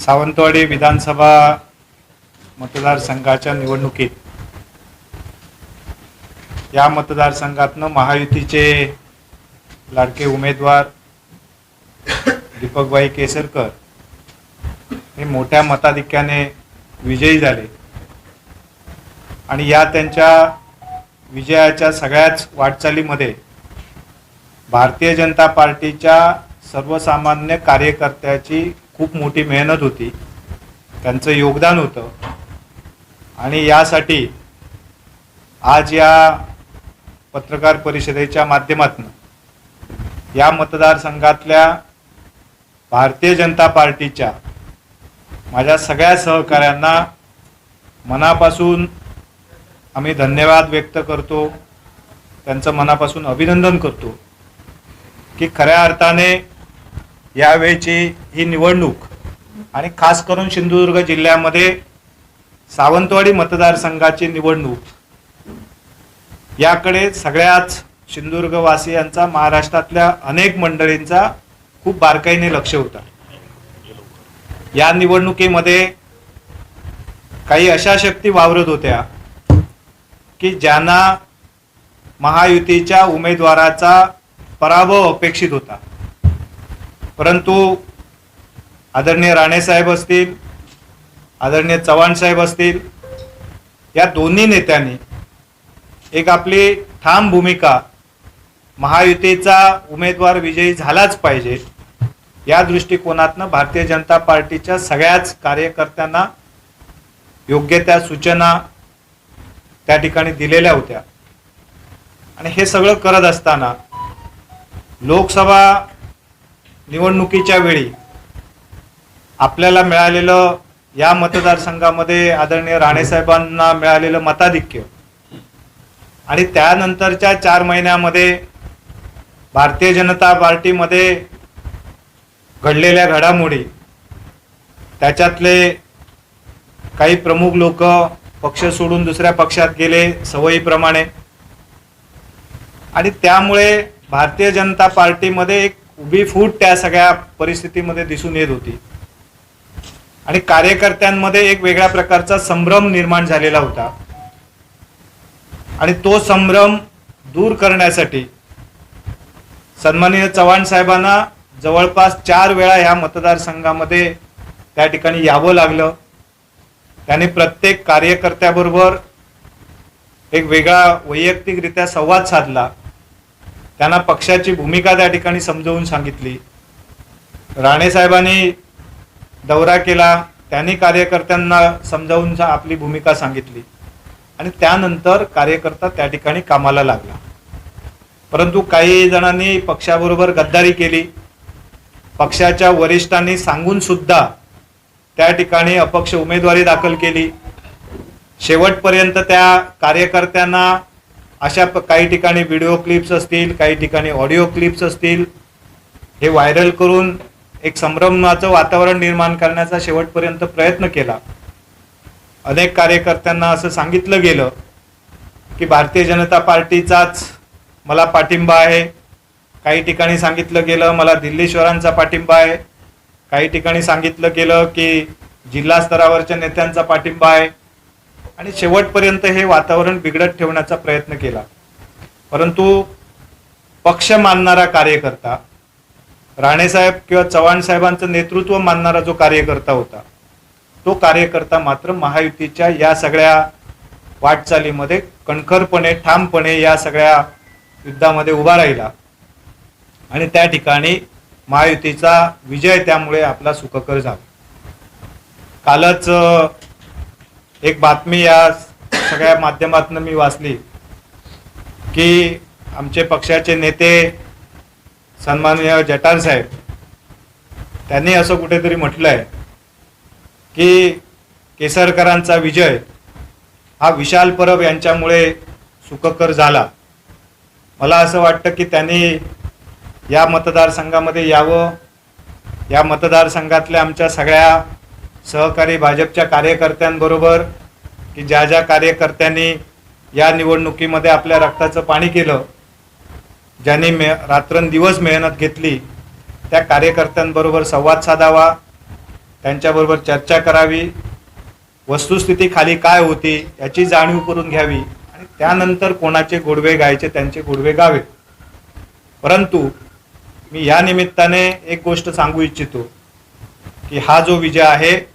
सावंतवाडी विधानसभा मतदारसंघाच्या निवडणुकीत या मतदारसंघातनं महायुतीचे लाडके उमेदवार दीपकबाई केसरकर हे मोठ्या मताधिक्याने विजयी झाले. आणि या त्यांच्या विजयाच्या सगळ्याच वाटचालीमध्ये भारतीय जनता पार्टीच्या सर्वसामान्य कार्यकर्त्याची खूप मोठी मेहनत होती. त्यांचं योगदान होतं. आणि यासाठी आज या पत्रकार परिषदेच्या माध्यमातून या मतदारसंघातल्या भारतीय जनता पार्टीच्या माझ्या सगळ्या सहकाऱ्यांना मनापासून आम्ही धन्यवाद व्यक्त करतो. त्यांचं मनापासून अभिनंदन करतो. की खऱ्या अर्थाने यावेळची ही निवडणूक आणि खास करून सिंधुदुर्ग जिल्ह्यामध्ये सावंतवाडी मतदारसंघाची निवडणूक याकडे सगळ्याच सिंधुदुर्गवासियांचा महाराष्ट्रातल्या अनेक मंडळींचा खूप बारकाईने लक्ष होता. या निवडणुकीमध्ये काही अशा शक्ती वावरत होत्या की ज्यांना महायुतीच्या उमेदवाराचा पराभव अपेक्षित होता. परंतु आदरणीय राणेसाहेब असतील आदरणीय चव्हाण साहेब असतील या दोन्ही नेत्यांनी एक आपली ठाम भूमिका महायुतीचा उमेदवार विजयी झालाच पाहिजे या दृष्टिकोनातनं भारतीय जनता पार्टीच्या सगळ्याच कार्यकर्त्यांना योग्य त्या सूचना त्या ठिकाणी दिलेल्या होत्या. आणि हे सगळं करत असताना लोकसभा निवडणुकीच्या वेळी आपल्याला मिळालेलं या मतदारसंघामध्ये आदरणीय राणेसाहेबांना मिळालेलं मताधिक्य आणि त्यानंतरच्या चार महिन्यामध्ये भारतीय जनता पार्टीमध्ये घडलेल्या घडामोडी त्याच्यातले काही प्रमुख लोक पक्ष सोडून दुसऱ्या पक्षात गेले सवयीप्रमाणे. आणि त्यामुळे भारतीय जनता पार्टीमध्ये एक उभी फूट त्या सगळ्या परिस्थितीमध्ये दिसून येत होती. आणि कार्यकर्त्यांमध्ये एक वेगळ्या प्रकारचा संभ्रम निर्माण झालेला होता. आणि तो संभ्रम दूर करण्यासाठी सन्माननीय चव्हाण साहेबांना जवळपास चार वेळा ह्या मतदारसंघामध्ये त्या ठिकाणी यावं लागलं. त्याने प्रत्येक कार्यकर्त्याबरोबर एक वेगळा वैयक्तिकरित्या संवाद साधला. त्यांना पक्षाची भूमिका त्या ठिकाणी समजावून सांगितली. राणेसाहेबांनी दौरा केला त्यांनी कार्यकर्त्यांना समजावून सा- आपली भूमिका सांगितली. आणि त्यानंतर कार्यकर्ता त्या ठिकाणी कामाला लागला. परंतु काही जणांनी पक्षाबरोबर गद्दारी केली. पक्षाच्या वरिष्ठांनी सांगून सुद्धा त्या ठिकाणी अपक्ष उमेदवारी दाखल केली. शेवटपर्यंत त्या कार्यकर्त्यांना अशा प- काही ठिकाणी व्हिडिओ क्लिप्स असतील काही ठिकाणी ऑडिओ क्लिप्स असतील हे व्हायरल करून एक संभ्रमाचं वातावरण निर्माण करण्याचा शेवटपर्यंत प्रयत्न केला. अनेक कार्यकर्त्यांना असं सांगितलं गेलं की भारतीय जनता पार्टीचाच मला पाठिंबा आहे. काही ठिकाणी सांगितलं गेलं मला दिल्लीश्वरांचा पाठिंबा आहे. काही ठिकाणी सांगितलं गेलं की जिल्हा स्तरावरच्या नेत्यांचा पाठिंबा आहे. आणि शेवटपर्यंत हे वातावरण बिघडत ठेवण्याचा प्रयत्न केला. परंतु पक्ष मानणारा कार्यकर्ता राणेसाहेब किंवा चव्हाण साहेबांचं नेतृत्व मानणारा जो कार्यकर्ता होता तो कार्यकर्ता मात्र महायुतीच्या या सगळ्या वाटचालीमध्ये कणखरपणे ठामपणे या सगळ्या युद्धामध्ये उभा राहिला. आणि त्या ठिकाणी महायुतीचा विजय त्यामुळे आपला सुखकर झाला. कालच एक बातमी या सगळ्या माध्यमातून मी वाचली की आमचे पक्षाचे नेते सन्माननीय जटाणसाहेब त्यांनी असं कुठेतरी म्हटलं आहे की केसरकरांचा विजय हा विशाल परब यांच्यामुळे सुखकर झाला. मला असं वाटतं की त्यांनी या मतदारसंघामध्ये यावं. या मतदारसंघातल्या आमच्या सगळ्या सहकारी भाजपच्या कार्यकर्त्यांबरोबर की ज्या ज्या कार्यकर्त्यांनी या निवडणुकीमध्ये आपल्या रक्ताचं पाणी केलं ज्यांनी मे रात्रंदिवस मेहनत घेतली त्या कार्यकर्त्यांबरोबर संवाद साधावा त्यांच्याबरोबर चर्चा करावी वस्तुस्थिती खाली काय होती याची जाणीव करून घ्यावी आणि त्यानंतर कोणाचे गोडवे गायचे त्यांचे गोडवे गावे. परंतु मी या निमित्ताने एक गोष्ट सांगू इच्छितो की हा जो विजय आहे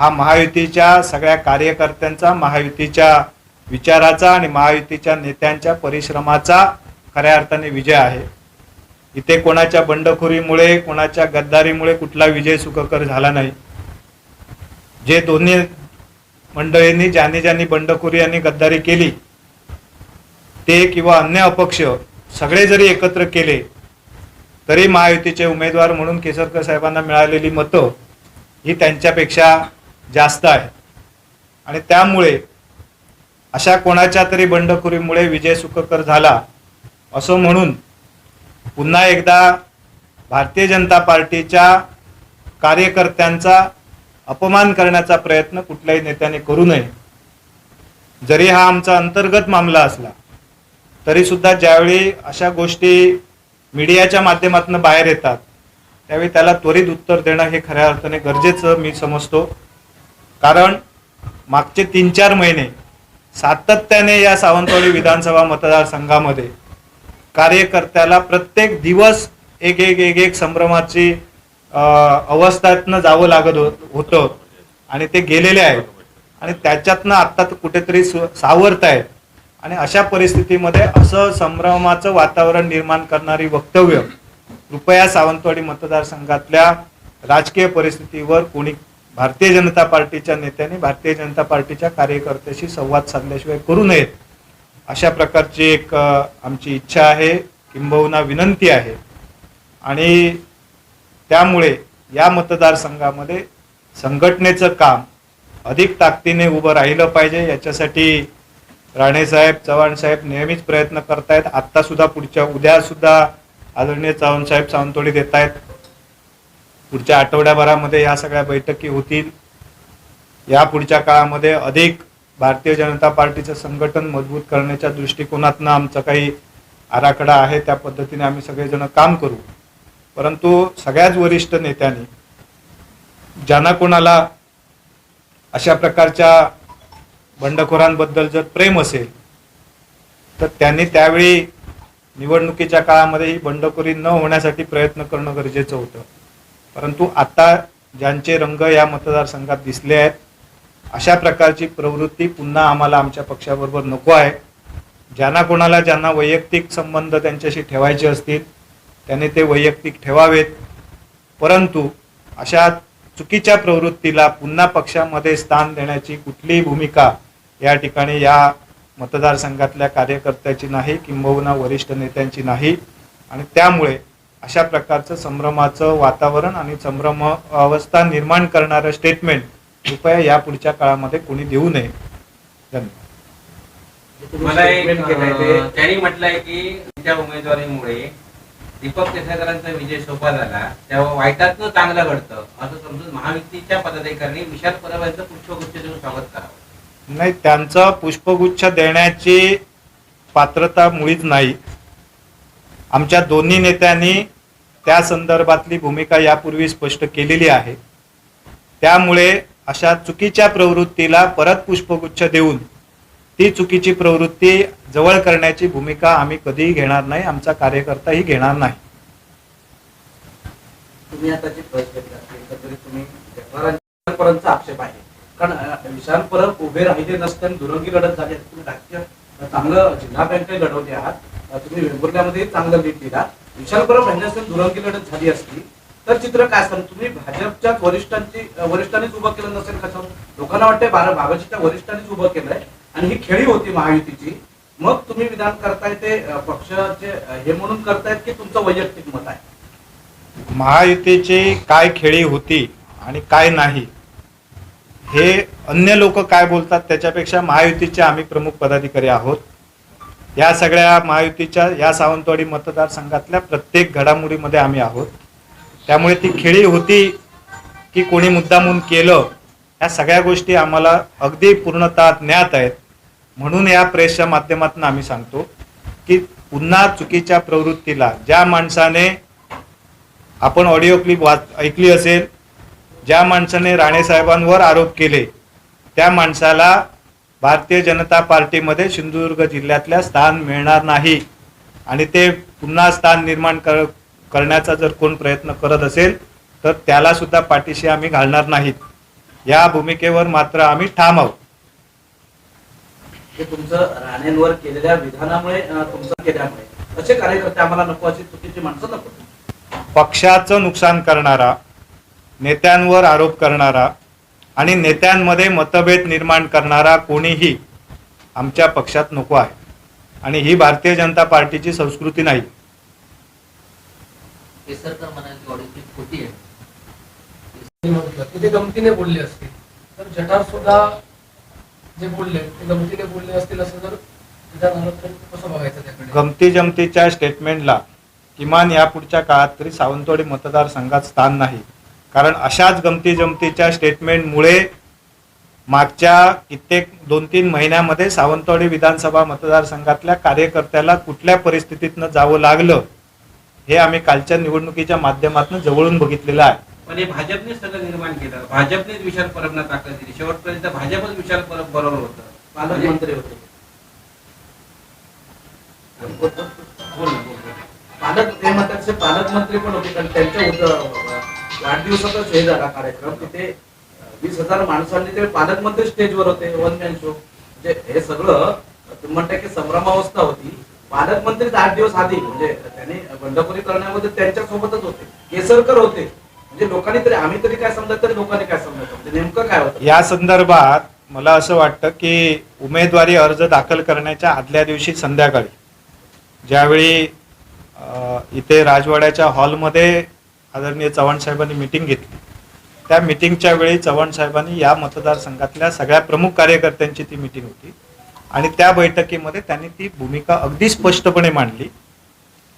हा महायुतीच्या सगळ्या कार्यकर्त्यांचा महायुतीच्या विचाराचा आणि महायुतीच्या नेत्यांच्या परिश्रमाचा खऱ्या अर्थाने विजय आहे. इथे कोणाच्या बंडखोरीमुळे कोणाच्या गद्दारीमुळे कुठला विजय सुखकर झाला नाही. जे दोन्ही मंडळींनी ज्यांनी ज्यांनी बंडखोरी आणि गद्दारी केली ते किंवा अन्य अपक्ष सगळे जरी एकत्र केले तरी महायुतीचे उमेदवार म्हणून केसरकर साहेबांना मिळालेली मतं ही त्यांच्यापेक्षा जास्त आहे. आणि त्यामुळे अशा कोणाच्या तरी बंडखोरीमुळे विजय सुखकर झाला असं म्हणून पुन्हा एकदा भारतीय जनता पार्टीच्या कार्यकर्त्यांचा अपमान करण्याचा प्रयत्न कुठल्याही नेत्याने करू नये. जरी हा आमचा अंतर्गत मामला असला तरीसुद्धा ज्यावेळी अशा गोष्टी मीडियाच्या माध्यमातून बाहेर येतात त्यावेळी त्याला त्वरित उत्तर देणं हे खऱ्या अर्थाने गरजेचं मी समजतो. कारण मागचे तीन चार महिने सातत्याने या सावंतवाडी विधानसभा मतदारसंघामध्ये कार्यकर्त्याला प्रत्येक दिवस एक एक एक एक संभ्रमाची अवस्थातनं जावं लागत हो- होतं. आणि ते गेलेले आहेत. आणि त्याच्यातनं आत्ता तर कुठेतरी सावरत आहेत. आणि अशा परिस्थितीमध्ये असं संभ्रमाचं वातावरण निर्माण करणारी वक्तव्य कृपया सावंतवाडी मतदारसंघातल्या राजकीय परिस्थितीवर कोणी भारतीय जनता पार्टीच्या नेत्यांनी भारतीय जनता पार्टीच्या कार्यकर्त्याशी संवाद साधल्याशिवाय करू नयेत. अशा प्रकारची एक आमची इच्छा आहे किंबहुना विनंती आहे. आणि त्यामुळे या मतदारसंघामध्ये संघटनेचं काम अधिक ताकदीने उभं राहिलं पाहिजे. याच्यासाठी राणेसाहेब चव्हाण साहेब नेहमीच प्रयत्न करतायत. आत्तासुद्धा पुढच्या उद्यासुद्धा आदरणीय चव्हाण साहेब सावंतवाडी देत आहेत पुढच्या आठवड्याभरामध्ये या सगळ्या बैठकी होतील. या पुढच्या काळामध्ये अधिक भारतीय जनता पार्टीचं संघटन मजबूत करण्याच्या दृष्टिकोनातनं आमचा काही आराखडा आहे त्या पद्धतीने आम्ही सगळेजण काम करू. परंतु सगळ्याच वरिष्ठ नेत्यांनी ज्यांना कोणाला अशा प्रकारच्या बंडखोरांबद्दल जर प्रेम असेल तर त्यांनी त्यावेळी निवडणुकीच्या काळामध्ये ही बंडखोरी न होण्यासाठी प्रयत्न करणं गरजेचं होतं. परंतु आता ज्यांचे रंग या मतदारसंघात दिसले आहेत अशा प्रकारची प्रवृत्ती पुन्हा आम्हाला आमच्या पक्षाबरोबर नको आहे. ज्यांना कोणाला ज्यांना वैयक्तिक संबंध त्यांच्याशी ठेवायचे असतील त्यांनी ते वैयक्तिक ठेवावेत. परंतु अशा चुकीच्या प्रवृत्तीला पुन्हा पक्षामध्ये स्थान देण्याची कुठलीही भूमिका या ठिकाणी या मतदारसंघातल्या कार्यकर्त्याची नाही किंबहुना वरिष्ठ नेत्यांची नाही. आणि त्यामुळे अशा प्रकारचं संभ्रमाचं वातावरण आणि संभ्रम अवस्था निर्माण करणारं स्टेटमेंट कृपया या पुढच्या काळामध्ये कोणी देऊ नये. धन्यवाद. मला एक त्यांनी म्हटलंय की त्यांच्या उमेदवारीमुळे दीपक केसरकरांचा विजय सोपा झाला. तेव्हा वाईटातनं चांगलं घडतं असं समजून महायुतीच्या पदाधिकाऱ्यांनी विशाल परब यांचं पुष्पगुच्छ देऊन स्वागत करावं. नाही त्यांचं पुष्पगुच्छ देण्याची पात्रता मुळीच नाही. आमच्या दोन्ही नेत्यांनी त्या संदर्भातली भूमिका यापूर्वी स्पष्ट केलेली आहे. त्यामुळे अशा चुकीच्या प्रवृत्तीला परत पुष्पगुच्छ देऊन ती चुकीची प्रवृत्ती जवळ करण्याची भूमिका आम्ही कधीही घेणार नाही आमचा कार्यकर्ताही घेणार नाही. तुम्ही आता जे विशाल आक्षेप आहे. कारण विशाल परब उभे राहिले नसते आणि दुरंगी लढत झाली तुम्ही चांगलं जिल्हा बँक लढवले आहात. तुम्ही वेंगुर्ल्यामध्ये चांगलं लीड दिला. विशाल परब यांनी दुरंगी लढत झाली असती. तर चित्र काय असतं? तुम्ही भाजपच्या वरिष्ठांची वरिष्ठांनीच उभं केलं नसेल कसं लोकांना वाटतंय बारा बाबाजीच्या वरिष्ठांनीच उभं केलंय. आणि ही खेळी होती महायुतीची. मग तुम्ही विधान करताय ते पक्षाचे हे म्हणून करतायत की तुमचं वैयक्तिक मत आहे? महायुतीची काय खेळी होती आणि काय नाही हे अन्य लोक काय बोलतात? त्याच्यापेक्षा महायुतीचे आम्ही प्रमुख पदाधिकारी आहोत. या सगळ्या महायुतीच्या या सावंतवाडी मतदारसंघातल्या प्रत्येक घडामोडीमध्ये आम्ही आहोत. त्यामुळे ती खेळी होती की कोणी मुद्दामून केलं या सगळ्या गोष्टी आम्हाला अगदी पूर्णतः ज्ञात आहेत. म्हणून या प्रेसच्या माध्यमातून आम्ही सांगतो की पुन्हा चुकीच्या प्रवृत्तीला ज्या माणसाने आपण ऑडिओ क्लिप वाच ऐकली असेल ज्या माणसाने राणेसाहेबांवर आरोप केले त्या माणसाला भारतीय जनता पार्टीमध्ये सिंधुदुर्ग जिल्ह्यातल्या स्थान मिळणार नाही. आणि ते पुन्हा स्थान निर्माण कर करण्याचा जर कोण प्रयत्न करत असेल तर त्याला सुद्धा पाठीशी आम्ही घालणार नाहीत. या भूमिकेवर मात्र आम्ही ठाम आहोत. हे तुमचं राणेंवर केलेल्या विधानामुळे अं, तुमचं केल्यामुळे असे कार्यकर्ते आम्हाला नको अशी चुकीची माणसं नको. पक्षाचं नुकसान करणारा नेत्यांवर आरोप करणारा आणि नेत्यांमध्ये मतभेद निर्माण करणारा कोणीही आमच्या पक्षात नको आहे. आणि ही भारतीय जनता पार्टीची संस्कृती नाही. गमतीने बोलले असतील. तर जठार सुद्धा जे बोलले ते गमतीने बोलले असतील असं जर कसं बघायचं गमती जमतीच्या स्टेटमेंटला किमान यापुढच्या काळात तरी सावंतवाडी मतदारसंघात स्थान नाही. कारण अशाच गमती जमतीच्या स्टेटमेंटमुळे मागच्या कित्येक दोन तीन महिन्यामध्ये सावंतवाडी विधानसभा मतदारसंघातल्या कार्यकर्त्याला कुठल्या परिस्थितीतनं जावं लागलं हे आम्ही कालच्या निवडणुकीच्या माध्यमातून जवळून बघितलेलं आहे. पण हे भाजपने सगळं निर्माण केलं. भाजपनेच विशाल परबना ताकद दिली. शेवटपर्यंत भाजपच विशाल परब बरोबर होतं. पालकमंत्री होते. पालक ते म्हणतात पालकमंत्री पण होते कारण त्यांच्या आठ वाढदिवसाचाच हे झाला कार्यक्रम. तिथे वीस हजार माणसांनी ते पालकमंत्री स्टेजवर होते वन मॅन शो. म्हणजे हे सगळं तुम्ही म्हणता की संभ्रमावस्था होती. पालकमंत्री आठ दिवस आधी म्हणजे त्यांनी बंडखोरी करण्यामध्ये त्यांच्या सोबतच होते. केसरकर होते. म्हणजे लोकांनी तरी आम्ही तरी काय समजत तरी लोकांनी काय समजत? म्हणजे नेमकं काय होतं? या संदर्भात मला असं वाटतं की उमेदवारी अर्ज दाखल करण्याच्या आदल्या दिवशी संध्याकाळी. ज्यावेळी इथे राजवाड्याच्या हॉलमध्ये आदरणीय चव्हाण साहेबांनी मिटिंग घेतली. त्या मिटिंगच्या वेळी चव्हाण साहेबांनी या मतदारसंघातल्या सगळ्या प्रमुख कार्यकर्त्यांची ती मिटिंग होती. आणि त्या बैठकीमध्ये त्यांनी ती भूमिका अगदी स्पष्टपणे मांडली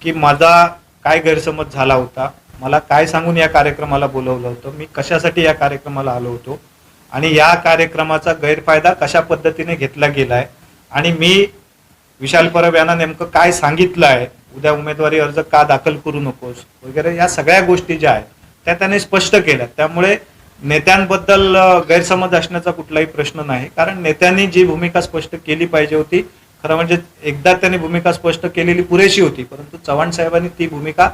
की माझा काय गैरसमज झाला होता मला काय सांगून या कार्यक्रमाला बोलवलं होतं मी कशासाठी या कार्यक्रमाला आलो होतो आणि या कार्यक्रमाचा गैरफायदा कशा पद्धतीने घेतला गेला आहे आणि मी विशाल परब यांना नेमकं काय सांगितलं आहे उद्या उमेदवारी अर्ज का दाखल करू नकोस वगैरे या सगळ्या गोष्टी ज्या आहेत त्या त्याने स्पष्ट केल्या. त्यामुळे नेत्यांबद्दल गैरसमज असण्याचा कुठलाही प्रश्न नाही. कारण नेत्यांनी जी भूमिका स्पष्ट केली पाहिजे होती खरं म्हणजे एकदा त्यांनी भूमिका स्पष्ट केलेली पुरेशी होती परंतु चव्हाण साहेबांनी ती भूमिका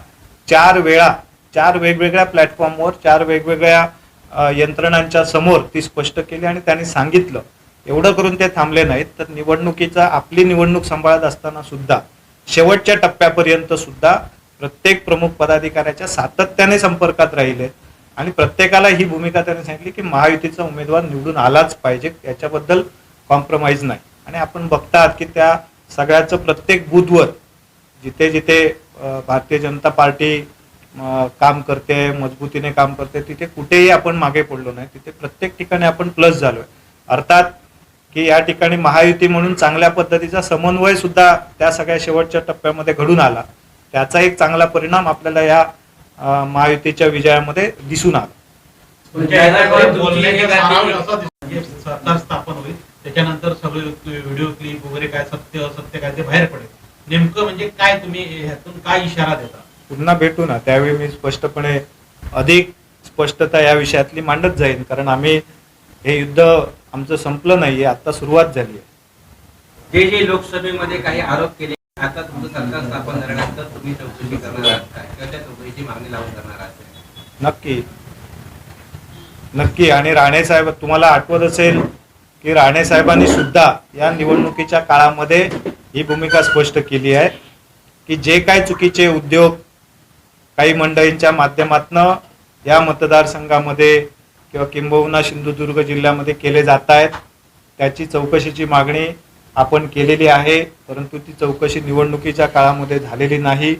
चार वेळा चार वेगवेगळ्या प्लॅटफॉर्मवर चार वेगवेगळ्या यंत्रणांच्या समोर ती स्पष्ट केली आणि त्यांनी सांगितलं. एवढं करून ते थांबले नाहीत तर निवडणुकीचा आपली निवडणूक सांभाळत असताना सुद्धा शेवटच्या टप्प्यापर्यंत सुद्धा प्रत्येक प्रमुख पदाधिकाऱ्याच्या सातत्याने संपर्कात राहिले. आणि प्रत्येकाला ही भूमिका त्यांनी सांगितली की महायुतीचा उमेदवार निवडून आलाच पाहिजे याच्याबद्दल कॉम्प्रोमाइज नाही. आणि आपण बघतात की त्या सगळ्याचं प्रत्येक बुधवर जिथे जिथे भारतीय जनता पार्टी काम करते मजबूतीने काम करते तिथे कुठेही आपण मागे पडलो नाही. तिथे प्रत्येक ठिकाणी आपण प्लस झालोय. अर्थात की या ठिकाणी महायुती म्हणून चांगल्या पद्धतीचा समन्वय सुद्धा त्या सगळ्या शेवटच्या टप्प्यामध्ये घडून आला. त्याचा एक चांगला परिणाम आपल्याला या महायुतीच्या विजयामध्ये दिसून आला. म्हणजे सरकार स्थापन होईल त्याच्यानंतर सगळे व्हिडिओ क्लिप वगैरे काय सत्य असत्य काय ते बाहेर पडेल. नेमकं म्हणजे काय तुम्ही ह्यातून काय इशारा देता? पुन्हा भेटू ना त्यावेळी मी स्पष्टपणे अधिक स्पष्टता या विषयातली मांडत जाईन कारण आम्ही हे युद्ध आमचं संपलं नाहीये आता सुरुवात झाली आहे. जे जे लोकसभेमध्ये काही आरोप केले आता तुमचं सरकार स्थापन झाल्यानंतर तुम्ही चौकशी करणार आहात काय किंवा त्या चौकशीची मागणी लावून करणार आहात? काय? नक्की. नक्की. आणि राणे साहेब तुम्हाला आठवत असेल की राणे साहेबांनी सुद्धा या निवडणुकीच्या काळामध्ये ही भूमिका स्पष्ट केली आहे की जे काही चुकीचे उद्योग काही मंडळींच्या माध्यमातनं या मतदारसंघामध्ये किंवा किंबहुना सिंधुदुर्ग जिल्ह्यामध्ये केले जात आहेत त्याची चौकशीची मागणी आपण केलेली आहे परंतु ती चौकशी निवडणुकीच्या काळामध्ये झालेली नाही.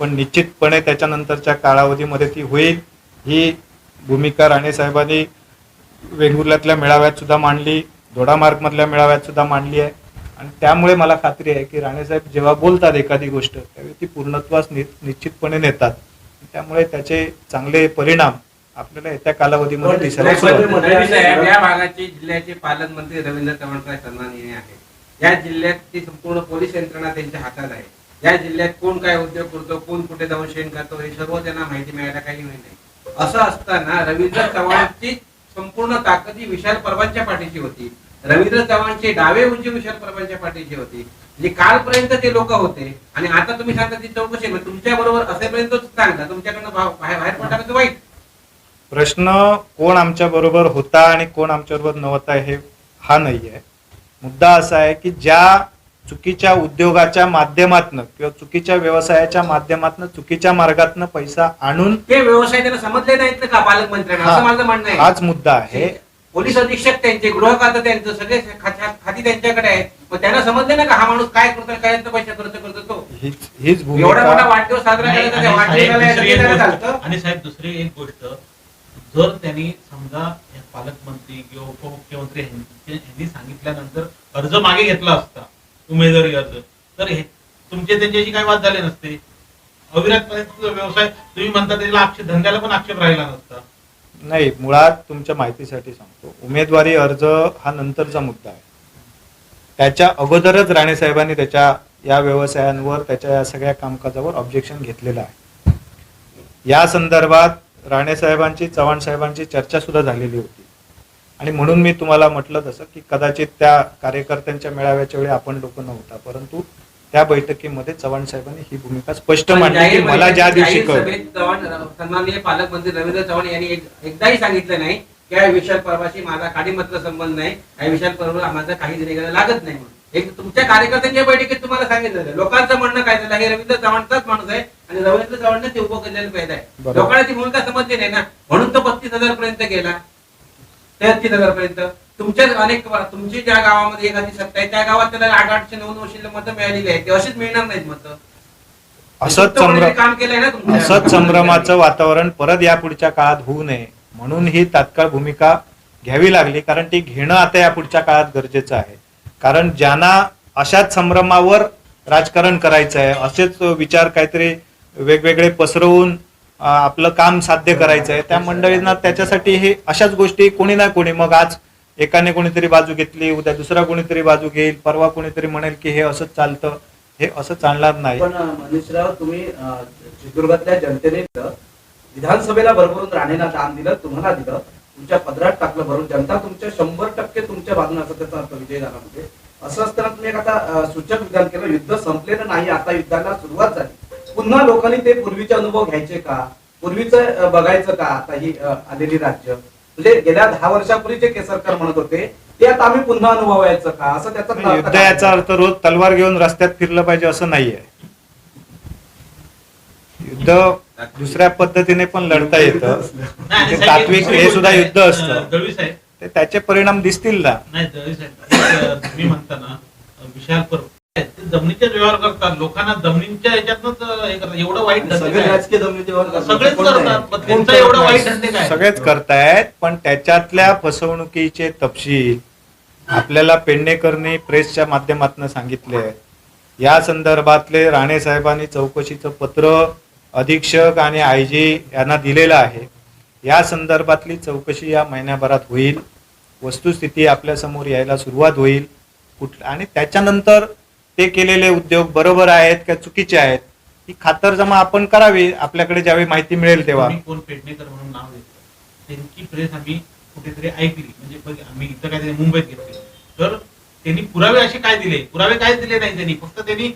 पण निश्चितपणे त्याच्यानंतरच्या कालावधीमध्ये ती होईल. ही भूमिका राणेसाहेबांनी वेंगुर्ल्यातल्या मेळाव्यातसुद्धा मांडली दोडामार्गमधल्या मेळाव्यातसुद्धा मांडली आहे. आणि त्यामुळे मला खात्री आहे की राणेसाहेब जेव्हा बोलतात एखादी गोष्ट त्यावेळी ती पूर्णत्वास नि निश्चितपणे नेतात. त्यामुळे त्याचे चांगले परिणाम आपल्याला येत्या कालावधीमध्ये दिसायला सुरुवात होईल. रवी साहेब या भागाचे जिल्ह्याचे पालकमंत्री रवींद्र चव्हाणराव सन्माननीय आहेत या जिल्ह्यात ती संपूर्ण पोलीस यंत्रणा त्यांच्या हातात आहे. या जिल्ह्यात कोण काय उद्योग करतो कोण कुठे जाऊन शेण करतो हे सर्व त्यांना माहिती मिळायला काही वेळ नाही. असं असताना रवींद्र चव्हाणची संपूर्ण ताकद ही विशाल परवांच्या पाठीशी होती. रवींद्र चव्हाणचे डावे उंची विशाल परवांच्या पाठीशी होती. म्हणजे कालपर्यंत ते लोक होते आणि आता तुम्ही सांगता ती चौकशी आहे. तुमच्या बरोबर असेपर्यंत चांगला तुमच्याकडनं बाहेर बाहेर पडला तर वाईट? प्रश्न कोण आमच्या बरोबर होता आणि कोण आमच्या बरोबर नव्हता हे हा नाही आहे मुद्दा असा आहे की ज्या चुकीच्या उद्योगाच्या माध्यमातनं किंवा चुकीच्या व्यवसायाच्या माध्यमातनं चुकीच्या मार्गातनं पैसा आणून ते व्यवसाय त्यांना समजले नाहीत ना का पालकमंत्र्यांना? असं माझं म्हणणं आहे. हाच मुद्दा आहे. पोलीस अधीक्षक त्यांचे गृह खातं त्यांचं सगळे खात्या- खाती त्यांच्याकडे आहेत. मग त्यांना समजले ना का हा माणूस काय करतोय काय पैसे खर्च करतो तो? हीच हीच एवढा मोठा भूमिका वाढदिवस साजरा करायचा आणि साहेब, दुसरी एक गोष्ट- जर त्यांनी समजा पालकमंत्री किंवा उपमुख्यमंत्री यांनी सांगितल्यानंतर अर्ज मागे घेतला असता उमेदवारी अर्ज तर हे तुमचे त्यांच्याशी काही वाद झाले नसते. अविरतपणे तुझा व्यवसाय तुम्ही म्हणता त्याला आक्षेप धंद्याला पण आक्षेप राहिला नसता. नाही मुळात तुमच्या माहितीसाठी सांगतो. उमेदवारी अर्ज हा नंतरचा मुद्दा आहे. त्याच्या अगोदरच राणे साहेबांनी त्याच्या या व्यवसायांवर त्याच्या या सगळ्या कामकाजावर ऑब्जेक्शन घेतलेलं आहे. या संदर्भात राणे साहेबांची चव्हाण साहेबांची चर्चा सुद्धा झालेली होती. आणि म्हणून मी तुम्हाला म्हटलं तसं की कदाचित त्या कार्यकर्त्यांच्या मेळाव्याच्या वेळी आपण लोक नव्हता परंतु त्या बैठकीमध्ये चव्हाण साहेबांनी ही भूमिका स्पष्ट मांडली की मला ज्या बैठकीत- दिवशी सन्माननीय पालकमंत्री रवींद्र चव्हाण यांनी एक- एकदाही सांगितलं नाही की या विशाल परवाशी माझा काडीमात्र संबंध नाही या विशाल परवा माझा काही लागत नाही म्हणून. एक तुमच्या कार्यकर्त्यांच्या बैठकीत तुम्हाला सांगितलं लोकांचं म्हणणं काय झालं? हे रवींद्र चव्हाणचाच माणूस आहे आणि रवींद्र चव्हाणने ते उपकल्याण पैदा आहे. बरोबर. लोकांना ती भूमिका समजली नाही ना. म्हणून तो पस्तीस हजार पर्यंत गेला. तेहतीस हजार पर्यंत. तुमच्या अनेक तुमची ज्या गावामध्ये एखादी सत्ता आहे त्या गावात त्याला आठ आठशे नऊ नऊशे मतं मिळालेली आहेत. ते अशीच मिळणार नाहीत मतं. असंच संभ्रम काम केलंय ना तुमच्या- असंच संभ्रमाचं वातावरण परत या पुढच्या काळात होऊ नये. म्हणून ही तात्काळ भूमिका घ्यावी लागली कारण ती घेणं आता या पुढच्या काळात गरजेचं आहे. कारण ज्यांना अशाच संभ्रमावर राजकारण करायचं आहे असेच विचार काहीतरी वेगवेगळे पसरवून आपलं काम साध्य करायचं आहे त्या मंडळींना त्याच्यासाठी हे अशाच गोष्टी कोणी ना कोणी मग आज एकाने कोणीतरी बाजू घेतली उद्या दुसरा कोणीतरी बाजू घेईल परवा कोणीतरी म्हणेल की हे असंच चालतं हे असं चालणार नाही. पण मनीषराव तुम्ही चित्रदुर्गातल्या जनतेने विधानसभेला भरभरून राणेला दान दिलं तुम्हाला दिलं तुमच्या पदरात टाकलं भरून जनता तुमच्या शंभर टक्के तुमच्या बाजूने असं त्याचा अर्थ विजय झाला म्हणजे असं असताना तुम्ही एक आता सूचक विधान केलं युद्ध संपलेलं नाही आता युद्धाला सुरुवात झाली. पुन्हा लोकांनी ते पूर्वीचे अनुभव घ्यायचे का? पूर्वीचं बघायचं का? आता ही आलेली राज्य. म्हणजे गेल्या दहा वर्षापूर्वी जे केसरकर म्हणत होते ते आता आम्ही पुन्हा अनुभवायचं का? असं त्याचा युद्ध? याचा अर्थ रोज तलवार घेऊन रस्त्यात फिरलं पाहिजे असं नाहीये. युद्ध दुसऱ्या पद्धतीने पण लढता येतं नाही, तात्विक हे सुद्धा युद्ध असतं. अं, दळवी साहेब ते त्याचे परिणाम दिसतील ना नाही दळवी साहेब तुम्ही म्हणता ना अं, विशाल पर्व ते जमिनीचे व्यवहार करतात लोकांना जमिनीच्या ह्याच्यातनंच हे करतात एवढं वाईट धंदे सगळे काय? राजकीय जमिनीचे व्यवहार करतात. सगळेच कोण नाही? करतात पण कोण त्यांचं करत एवढं नाही? वाईट धंदे काय सगळेच करतायत पण त्याच्यातल्या फसवणुकीचे तपशील आपल्याला पेडणेकरनी प्रेसच्या माध्यमातून सांगितले आहेत या संदर्भातले राणे साहेबांनी चौकशीचं पत्र अधीक्षक आणि आय जी यांना दिलेलं आहे. या संदर्भातली चौकशी या महिन्याभरात होईल. वस्तुस्थिती आपल्यासमोर यायला सुरुवात होईल. कुठ आणि त्याच्यानंतर ते केलेले उद्योग बरोबर आहेत का चुकीचे आहेत ही खातरजमा आपण करावी आपल्याकडे ज्यावेळी माहिती मिळेल तेव्हा. कोण पेडणेकर म्हणून नाव घेतलं. त्यांची प्रेस आम्ही कुठेतरी ऐकली. म्हणजे आम्ही इथं काय मुंबईत घेतली. तर त्यांनी पुरावे असे काय दिले? पुरावे काय दिले नाही त्यांनी. फक्त त्यांनी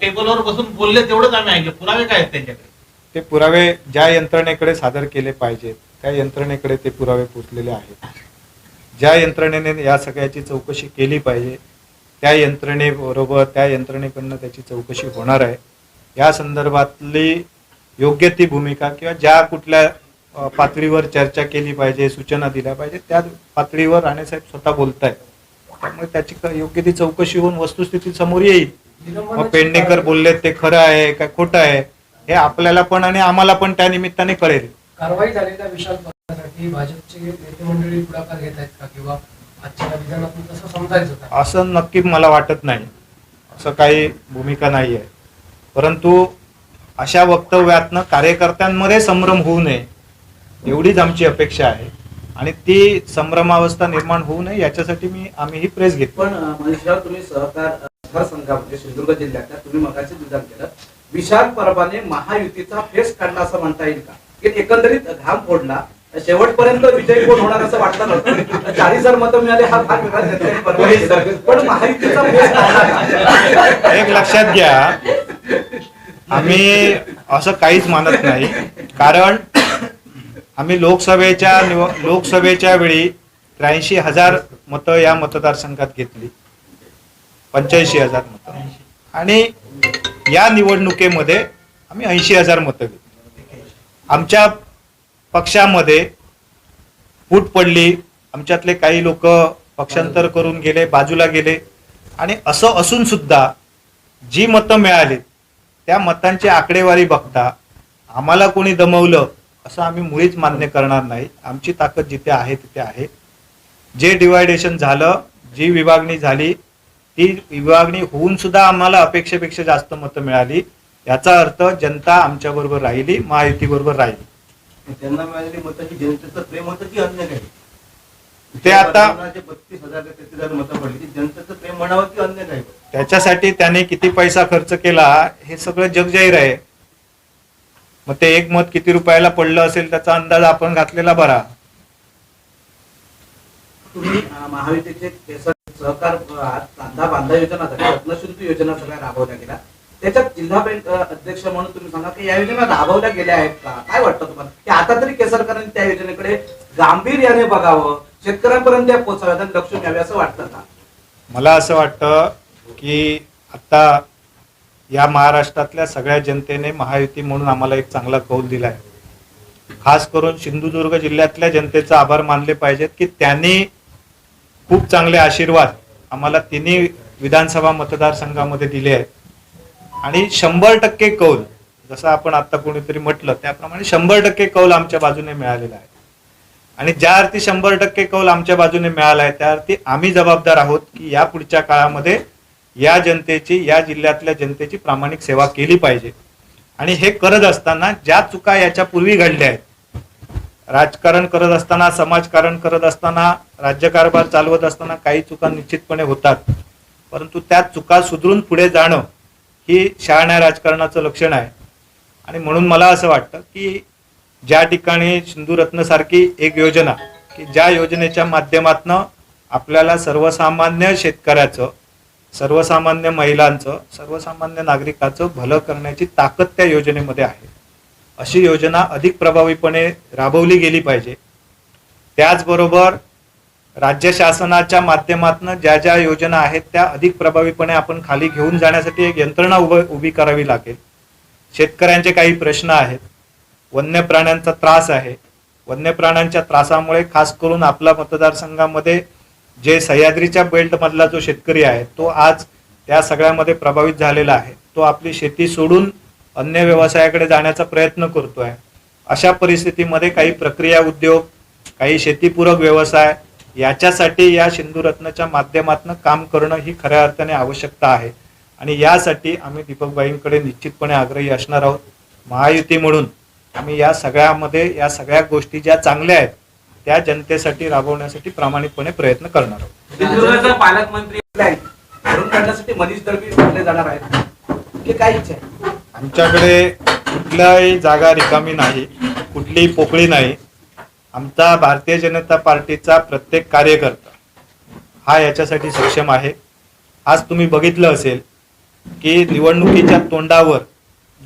टेबलवर बसून बोलले तेवढंच आम्ही ऐकलं. पुरावे काय आहेत त्यांच्याकडे? ते पुरावे ज्या यंत्रणेकडे सादर केले पाहिजेत त्या यंत्रणेकडे ते पुरावे पोचलेले आहेत. ज्या यंत्रणेने या सगळ्याची चौकशी केली पाहिजे त्या यंत्रणेबरोबर त्या यंत्रणेकडनं त्याची चौकशी होणार आहे. या संदर्भातली योग्य ती भूमिका किंवा ज्या कुठल्या पातळीवर चर्चा केली पाहिजे सूचना दिल्या पाहिजे त्या पातळीवर राणेसाहेब स्वतः बोलत आहेत त्यामुळे त्याची योग्य ती चौकशी होऊन वस्तुस्थिती समोर येईल. मग पेडणेकर कारवाई- बोलले ते खरं आहे का खोटं आहे? हे आपल्याला पण आणि आम्हाला पण त्या निमित्ताने कळेल. कारवाई झालेल्या विशाल पक्षासाठी भाजपचे नेते मंडळी पुढाकार घेत आहेत का? किंवा आजच्या विधानातून तसं समजायचं असं नक्की मला वाटत नाही. असं काही भूमिका नाही आहे परंतु अशा वक्तव्यातनं कार्यकर्त्यांमध्ये संभ्रम होऊ नये. एवढीच आमची अपेक्षा आहे. आणि ती संभ्रमावस्था निर्माण होऊ नये याच्यासाठी मी आम्ही ही प्रेस घेतो पण अं, मनीषराव तुम्ही सहकार मतदारसंघामध्ये सिंधुदुर्ग जिल्ह्यातल्या तुम्ही मगाशी विधान केलं. विशाल परबाने महायुतीचा फेस काढला असं म्हणता येईल का? की एकंदरीत घाम फोडला शेवटपर्यंत विजय कोण होणार असं वाटलं नव्हतं? चाळीस हजार मतं मिळाली हा भाग वेगळा. पण महायुतीचा का? एक लक्षात घ्या आम्ही असं काहीच मानत नाही. कारण आम्ही लोकसभेच्या निव- लोकसभेच्या वेळी त्र्याऐंशी हजार मतं या मतदारसंघात घेतली. पंच्याऐंशी हजार मतं. आणि या निवडणुकीमध्ये आम्ही ऐंशी हजार मतं घेतली. आमच्या पक्षामध्ये फूट पडली. आमच्यातले काही लोक पक्षांतर करून गेले बाजूला गेले. आणि असं असून सुद्धा जी मतं मिळाली त्या मतांची आकडेवारी बघता आम्हाला कोणी दमवलं असं आम्ही मुळीच मान्य करणार नाही. आमची ताकद जिथे आहे तिथे आहे. जे डिवायडेशन झालं जी विभागणी झाली ती विभागणी होऊन सुद्धा आम्हाला अपेक्षेपेक्षा जास्त मतं मिळाली. याचा अर्थ जनता आमच्या बरोबर राहिली महायुती बरोबर राहिली त्यांना मिळालेली मतं ही जनतेचं प्रेम होतं की अन्य काही? ते आता बत्तीस हजार तेहतीस हजार मतं पडली जनतेचं प्रेम म्हणावं की अन्य काही? त्याच्यासाठी त्याने किती पैसा खर्च केला हे सगळं जगजाहीर आहे. मग ते एक मत किती रुपयाला पडलं असेल त्याचा अंदाज आपण घातलेला बरा. तुम्ही सहकार कांदा बांधा योजना योजना सगळ्या राबवल्या गेल्या. त्याच्यात जिल्हा बँक अं, अध्यक्ष म्हणून तुम्ही सांगा की या योजना राबवल्या गेल्या आहेत का? काय वाटतं तुम्हाला? की आता तरी केसरकरांनी त्या योजनेकडे गांभीर्याने बघावं शेतकऱ्यांपर्यंत त्या पोचाव्यात आणि लक्ष द्यावे असं वाटतं का? मला असं वाटतं की आता या महाराष्ट्रातल्या सगळ्या जनतेने महायुती म्हणून आम्हाला एक चांगला कौल दिलाय. खास करून सिंधुदुर्ग जिल्ह्यातल्या जनतेचा आभार मानले पाहिजेत की त्यांनी खूप चांगले आशीर्वाद आम्हाला तिन्ही विधानसभा मतदारसंघामध्ये दिले आहेत. आणि शंभर टक्के कौल जसं आपण आता कोणीतरी म्हटलं त्याप्रमाणे शंभर टक्के कौल आमच्या बाजूने मिळालेला आहे. आणि ज्या अर्थी शंभर टक्के कौल आमच्या बाजूने मिळाला आहे त्या अर्थी आम्ही जबाबदार आहोत की या पुढच्या काळामध्ये या जनतेची या जिल्ह्यातल्या जनतेची प्रामाणिक सेवा केली पाहिजे. आणि हे करत असताना ज्या चुका याच्या पूर्वी घडल्या आहेत राजकारण करत असताना समाजकारण करत असताना राज्यकारभार चालवत असताना काही चुका निश्चितपणे होतात. परंतु त्या चुका सुधरून पुढे जाणं ही शहाण्या राजकारणाचं लक्षण आहे. आणि म्हणून मला असं वाटतं की ज्या ठिकाणी सिंधुरत्न सारखी एक योजना की ज्या योजनेच्या माध्यमातनं आपल्याला सर्वसामान्य शेतकऱ्याचं सर्वसामान्य महिलांचं सर्वसामान्य नागरिकाचं भलं करण्याची ताकद त्या योजनेमध्ये आहे. अशी योजना अधिक प्रभावीपणे राबवली गेली पाहिजे. त्याचबरोबर राज्य शासनाच्या माध्यमातून ज्या ज्या योजना आहेत त्या अधिक प्रभावीपणे आपण खाली घेऊन जाण्यासाठी एक यंत्रणा उभ उभी करावी लागेल. शेतकऱ्यांचे काही प्रश्न आहेत. वन्य प्राण्यांचा त्रास आहे. वन्य प्राण्यांच्या त्रासामुळे खास करून आपल्या मतदारसंघामध्ये जे सह्याद्रीच्या बेल्ट मधला जो शेतकरी आहे तो आज त्या सगळ्यामध्ये प्रभावित झालेला आहे. तो आपली शेती सोडून अन्य व्यवसायाकडे जाण्याचा प्रयत्न करतोय. अशा परिस्थितीमध्ये काही प्रक्रिया उद्योग काही शेतीपूरक व्यवसाय याच्यासाठी या सिंधुरत्नच्या माध्यमातून काम करणं ही खऱ्या अर्थाने आवश्यकता आहे. आणि यासाठी आम्ही दीपकबाईंकडे निश्चितपणे आग्रही असणार आहोत. महायुती म्हणून आम्ही या सगळ्यामध्ये या सगळ्या गोष्टी ज्या चांगल्या आहेत त्या जनतेसाठी राबवण्यासाठी प्रामाणिकपणे प्रयत्न करणार आहोत. पालकमंत्री बँक भरून काढण्यासाठी मनीष दळवी जाणार आहेत? की काय इच्छा आहे? आमच्याकडे कुठल्याही जागा रिकामी नाही कुठलीही पोकळी नाही. आमचा भारतीय जनता पार्टीचा प्रत्येक कार्यकर्ता हा याच्यासाठी सक्षम आहे. आज तुम्ही बघितलं असेल की निवडणुकीच्या तोंडावर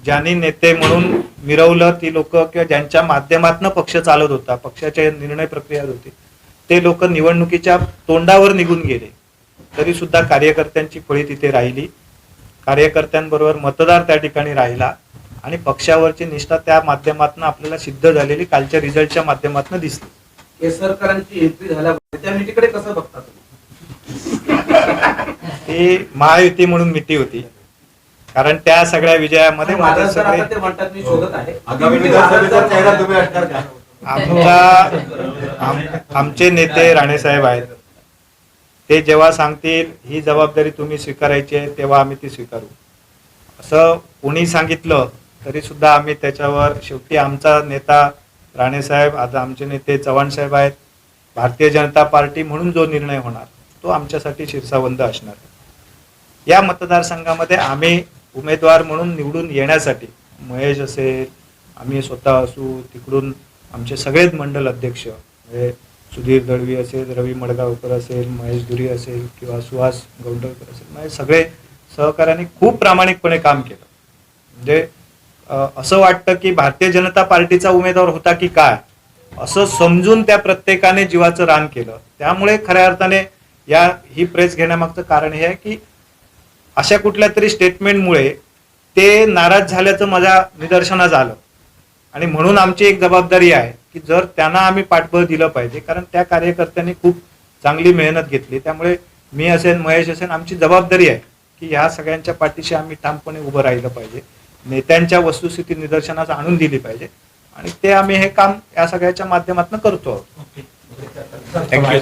ज्यांनी नेते म्हणून मिरवलं ती लोक किंवा ज्यांच्या माध्यमातून पक्ष चालत होता पक्षाच्या निर्णय प्रक्रिया होती ते लोक निवडणुकीच्या तोंडावर निघून गेले. तरी सुद्धा कार्यकर्त्यांची फळी तिथे राहिली. कार्यकर्त्यांबरोबर मतदार त्या ठिकाणी राहिला आणि पक्षावरची निष्ठा त्या माध्यमातून आपल्याला सिद्ध झालेली कालच्या रिझल्टच्या माध्यमातून दिसली. केसरकरांची एंट्री झाल्यामुळे त्या मितीकडे कसं बघता तुम्ही? ती महायुती म्हणून मिती होती. कारण त्या सगळ्या विजयामध्ये माझे महाराज सर सगळे का आमचा आम- आमचे नेते राणेसाहेब आहेत. ते जेव्हा सांगतील ही जबाबदारी तुम्ही स्वीकारायची आहे तेव्हा आम्ही ती स्वीकारू. असं कोणी सांगितलं तरी सुद्धा आम्ही त्याच्यावर शेवटी आमचा नेता राणेसाहेब आता आमचे नेते चव्हाण साहेब आहेत. भारतीय जनता पार्टी म्हणून जो निर्णय होणार तो आमच्यासाठी शिरसावंद असणार. या मतदारसंघामध्ये आम्ही उमेदवार म्हणून निवडून येण्यासाठी. महेश असेल आम्ही स्वतः असू तिकडून आमचे सगळेच मंडल अध्यक्ष म्हणजे सुधीर दळवी असेल रवी मडगावकर असेल महेश दुरी असेल किंवा सुहास गौंडकर असेल म्हणजे सगळे सहकार्याने खूप प्रामाणिकपणे काम केलं. म्हणजे असं वाटतं की भारतीय जनता पार्टीचा उमेदवार होता की काय असं समजून त्या प्रत्येकाने जीवाचं रान केलं. त्यामुळे खऱ्या अर्थाने या ही प्रेस घेण्यामागचं कारण हे आहे की अशा कुठल्या तरी स्टेटमेंटमुळे ते नाराज झाल्याचं माझ्या निदर्शनास आलं. आणि म्हणून आमची एक जबाबदारी आहे की जर त्यांना आम्ही पाठबळ दिलं पाहिजे कारण त्या कार्यकर्त्यांनी खूप चांगली मेहनत घेतली. त्यामुळे मी असेल महेश असेल आमची जबाबदारी आहे की ह्या सगळ्यांच्या पाठीशी आम्ही ठामपणे उभं राहिलं पाहिजे. नेत्यांच्या वस्तुस्थिती निदर्शनास आणून दिली पाहिजे. आणि ते आम्ही हे काम या सगळ्याच्या माध्यमातून करतो. आहोत थँक्यू